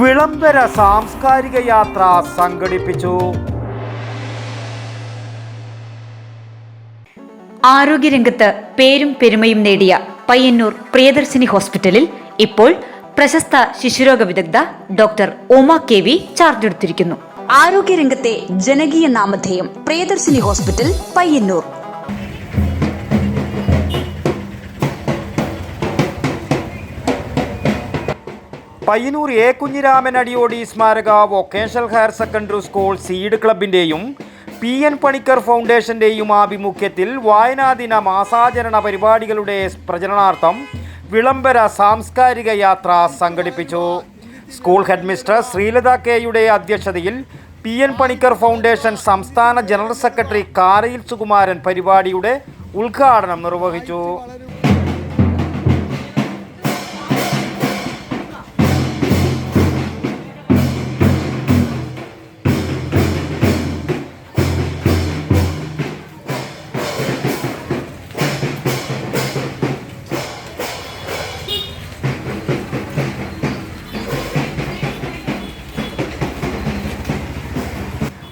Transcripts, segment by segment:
വിളംബര സാംസ്കാരിക യാത്ര സംഘടിപ്പിച്ചു. ആരോഗ്യരംഗത്ത് പേരും പെരുമയും നേടിയ പയ്യന്നൂർ പ്രിയദർശിനി ഹോസ്പിറ്റലിൽ ഇപ്പോൾ പ്രശസ്ത ശിശുരോഗ വിദഗ്ധ doctor Uma K V charge എടുത്തിരിക്കുന്നു. ആരോഗ്യരംഗത്തെ ജനകീയ നാമധേയം പ്രിയദർശിനി ഹോസ്പിറ്റൽ പയ്യന്നൂർ. പയ്യന്നൂർ എ കുഞ്ഞിരാമൻ അടിയോടി സ്മാരക vocational higher secondary school seed ക്ലബിന്റെയും P N Panicker ഫൗണ്ടേഷന്റെയും ആഭിമുഖ്യത്തിൽ വായനാദിന മാസാചരണ പരിപാടികളുടെ പ്രചരണാർത്ഥം വിളംബര സാംസ്കാരിക യാത്ര സംഘടിപ്പിച്ചു. സ്കൂൾ ഹെഡ്മിസ്റ്റർ ശ്രീലത കെയുടെ അധ്യക്ഷതയിൽ പി എൻ പണിക്കർ ഫൗണ്ടേഷൻ സംസ്ഥാന ജനറൽ സെക്രട്ടറി കാരയിൽ സുകുമാരൻ പരിപാടിയുടെ ഉദ്ഘാടനം നിർവഹിച്ചു.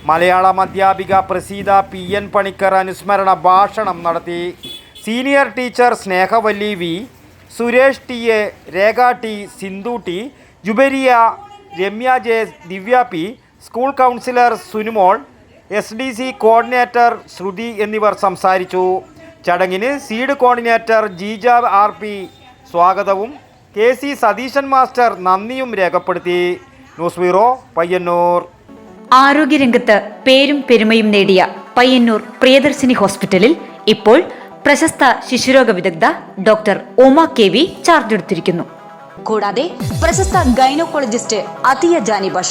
മലയാളം അധ്യാപിക പ്രസീത പി എൻ പണിക്കർ അനുസ്മരണ ഭാഷണം നടത്തി. Senior teacher Snehavalli V. Suresh T. A. Rekha T. Sindhu T. Jubairiya Ramya J. Divya P. School counsellor Sunumol S D C coordinator Shruthi എന്നിവർ സംസാരിച്ചു. ചടങ്ങിന് seed coordinator Jeeja R P. സ്വാഗതവും K C Satheesan master നന്ദിയും രേഖപ്പെടുത്തി. News bureau Payyanur. ആരോഗ്യരംഗത്ത് പേരും പെരുമയും നേടിയ പയ്യന്നൂർ പ്രിയദർശിനി ഹോസ്പിറ്റലിൽ ഇപ്പോൾ പ്രശസ്ത ശിശുരോഗ വിദഗ്ധ doctor Uma K V charge എടുത്തിരിക്കുന്നു. കൂടാതെ പ്രശസ്ത ഗൈനോക്കോളജിസ്റ്റ് അതിയ ജാനി ബഷ